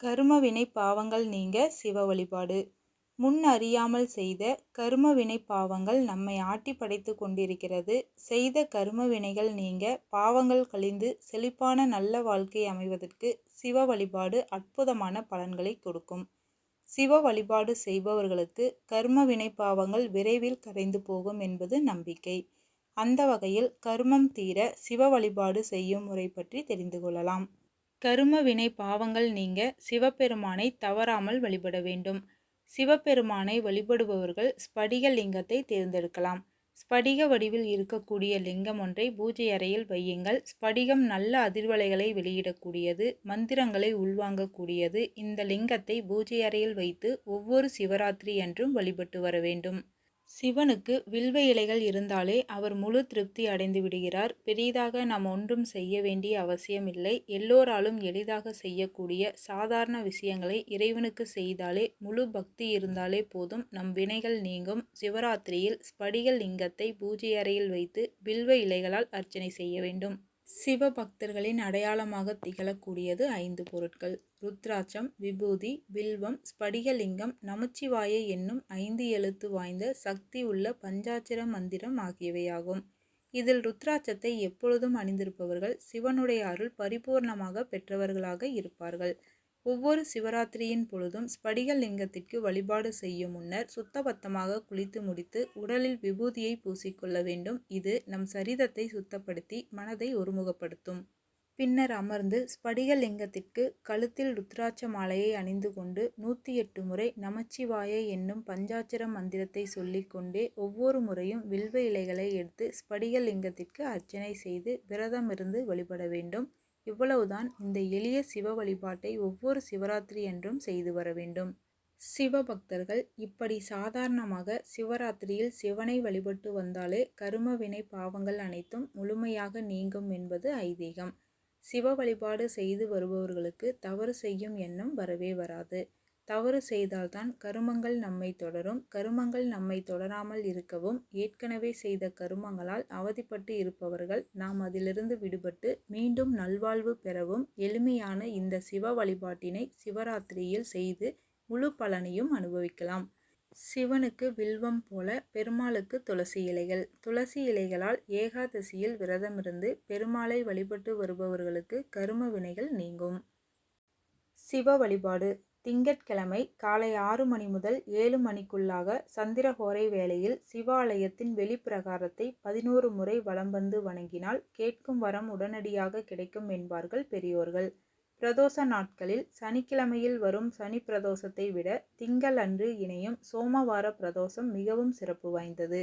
கருமவினை பாவங்கள் நீங்க சிவ வழிபாடு. முன் அறியாமல் செய்த கரும வினை பாவங்கள் நம்மை ஆட்டி படைத்து கொண்டிருக்கிறது. செய்த கரும வினைகள் நீங்க பாவங்கள் கழிந்து செழிப்பான நல்ல வாழ்க்கை அமைவதற்கு சிவ வழிபாடு அற்புதமான பலன்களை கொடுக்கும். சிவ வழிபாடு செய்பவர்களுக்கு கர்ம வினை பாவங்கள் விரைவில் கரைந்து போகும் என்பது நம்பிக்கை. அந்த வகையில் கர்மம் தீர சிவ வழிபாடு செய்யும் முறை பற்றி தெரிந்து கொள்ளலாம். கரும வினை பாவங்கள் நீங்க சிவபெருமானை தவறாமல் வழிபட வேண்டும். சிவபெருமானை வழிபடுபவர்கள் ஸ்படிக லிங்கத்தை தேர்ந்தெடுக்கலாம். ஸ்படிக வடிவில் இருக்கக்கூடிய லிங்கம் ஒன்றை பூஜை அறையில் வையுங்கள். ஸ்படிகம் நல்ல அதிர்வலைகளை வெளியிடக்கூடியது மந்திரங்களை உள்வாங்கக்கூடியது. இந்த லிங்கத்தை பூஜை அறையில் வைத்து ஒவ்வொரு சிவராத்திரி என்றும் வழிபட்டு வர வேண்டும். சிவனுக்கு வில்வ இலைகள் இருந்தாலே அவர் முழு திருப்தி அடைந்து விடுகிறார். பெரிதாக நாம் ஒன்றும் செய்ய வேண்டிய அவசியமில்லை எல்லோராலும் எளிதாக செய்யக்கூடிய சாதாரண விஷயங்களை இறைவனுக்கு செய்தாலே முழு பக்தி இருந்தாலே போதும். நம் வினைகள் நீங்கும். சிவராத்திரியில் ஸ்படிக லிங்கத்தை பூஜை அறையில் வைத்து வில்வ இலைகளால் அர்ச்சனை செய்ய வேண்டும். சிவபக்தர்களின் அடையாளமாக திகழக்கூடியது ஐந்து பொருட்கள். ருத்ராட்சம் விபூதி வில்வம் ஸ்படிகலிங்கம் நமச்சிவாய என்னும் ஐந்து எழுத்து வாய்ந்த சக்தி உள்ள பஞ்சாட்சர மந்திரம் ஆகியவையாகும். இதில் ருத்ராட்சத்தை எப்பொழுதும் அணிந்திருப்பவர்கள் சிவனுடைய அருள் பரிபூர்ணமாக பெற்றவர்களாக இருப்பார்கள். ஒவ்வொரு சிவராத்திரியின் பொழுதும் ஸ்படிக லிங்கத்திற்கு வழிபாடு செய்யும் முன்னர் சுத்தபத்தமாக குளித்து முடித்து உடலில் விபூதியை பூசிக்கொள்ள வேண்டும். இது நம் சரீரத்தை சுத்தப்படுத்தி மனதை ஒருமுகப்படுத்தும். பின்னர் அமர்ந்து ஸ்படிக லிங்கத்திற்கு கழுத்தில் ருத்ராட்ச மாலையை அணிந்து கொண்டு நூற்றி எட்டு முறை நமச்சிவாய என்னும் பஞ்சாட்சர மந்திரத்தை சொல்லிக்கொண்டே ஒவ்வொரு முறையும் வில்வ இலைகளை எடுத்து ஸ்படிக லிங்கத்திற்கு அர்ச்சனை செய்து விரதமிருந்து வழிபட வேண்டும். இவ்வளவுதான் இந்த எளிய சிவ வழிபாட்டை ஒவ்வொரு சிவராத்திரி என்றும் செய்து வர வேண்டும். சிவபக்தர்கள் இப்படி சாதாரணமாக சிவராத்திரியில் சிவனை வழிபட்டு வந்தாலே கரும வினை பாவங்கள் அனைத்தும் முழுமையாக நீங்கும் என்பது ஐதீகம். சிவ வழிபாடு செய்து வருபவர்களுக்கு தவறு செய்யும் எண்ணம் வரவே வராது. தவறு செய்தால்தான் கருமங்கள் நம்மை தொடரும். கருமங்கள் நம்மை தொடராமல் இருக்கவும் ஏற்கனவே செய்த கருமங்களால் அவதிப்பட்டு இருப்பவர்கள் நாம் அதிலிருந்து விடுபட்டு மீண்டும் நல்வாழ்வு பெறவும் எளிமையான இந்த சிவ வழிபாட்டினை சிவராத்திரியில் செய்து முழு பலனையும் அனுபவிக்கலாம். சிவனுக்கு வில்வம் போல பெருமாளுக்கு துளசி இலைகள். துளசி இலைகளால் ஏகாதசியில் விரதமிருந்து பெருமாளை வழிபட்டு வருபவர்களுக்கு கரும வினைகள் நீங்கும். சிவ வழிபாடு. திங்கட்கிழமை காலை ஆறு மணி முதல் ஏழு மணிக்குள்ளாக சந்திரஹோரை வேளையில் சிவாலயத்தின் வெளிப்பிரகாரத்தை பதினோரு முறை வலம் வந்து வணங்கினால் கேட்கும் வரம் உடனடியாக கிடைக்கும் என்பார்கள் பெரியோர்கள். பிரதோஷ நாட்களில் சனிக்கிழமையில் வரும் சனி பிரதோஷத்தை விட திங்கள் அன்று இணையும் சோமவார பிரதோஷம் மிகவும் சிறப்பு வாய்ந்தது.